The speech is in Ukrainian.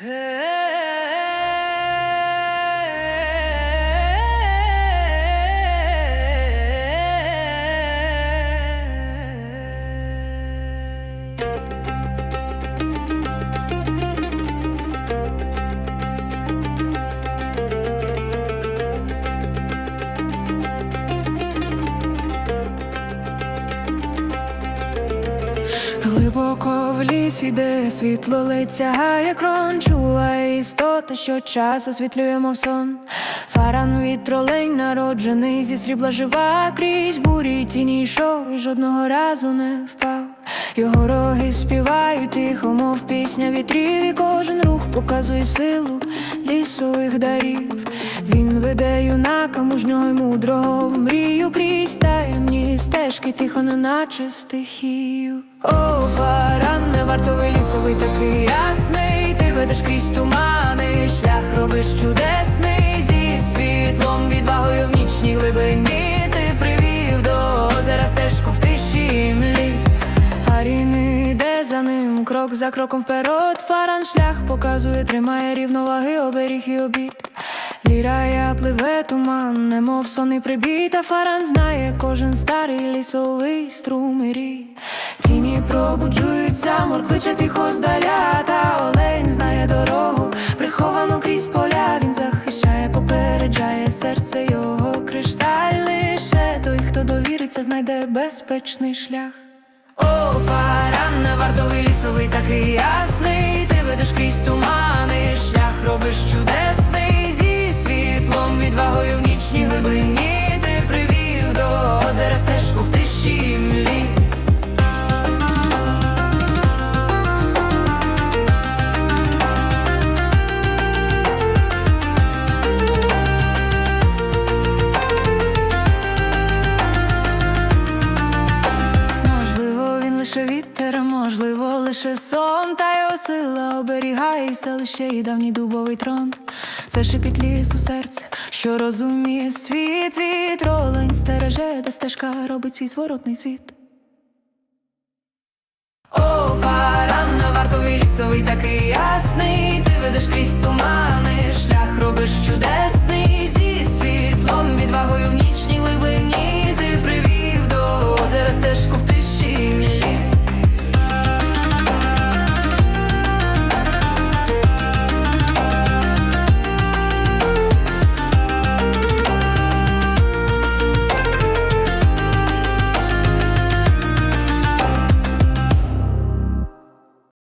Hey. Глибоко в лісі, де світло лиця, як крон чула істота, що час освітлює, мов сон. Фаран вітролень народжений зі срібла жива крізь бурі тіні йшов і жодного разу не впав. Його роги співають тихо, мов пісня вітрів, і кожен рух показує силу лісових дарів. Він веде юнака мужнього й мудрого в мрію крізь таємні стежки, тихо, неначе стихію. О, фаран, не вартовий лісовий такий ясний. Ти ведеш крізь тумани, шлях робиш чудесний зі світлом, відвагою в нічній глибині. Ти привів до озера стежку в тиші за ним, крок за кроком вперед. Фаран шлях показує, тримає рівноваги, оберіг і обід. Лірая пливе туман, немов сонний прибій, та фаран знає кожен старий лісовий струмирі. Тіні пробуджуються, мор кличе тихо здаля, та олень знає дорогу, приховану крізь поля. Він захищає, попереджає серце його кришталь. Лише той, хто довіриться, знайде безпечний шлях. О, фаран, вартовий лісовий такий ясний. Ти ведеш крізь тумани, лише сон, та його сила оберігає селище і давній дубовий трон. Це шипіт ліс у серце, що розуміє світ, вітролень стереже, де стежка робить свій зворотний світ. О, фаран, на вартовий лісовий такий ясний. Ти ведеш крізь тумани, шлях робиш чудесний зі світлом, відвагою в нічній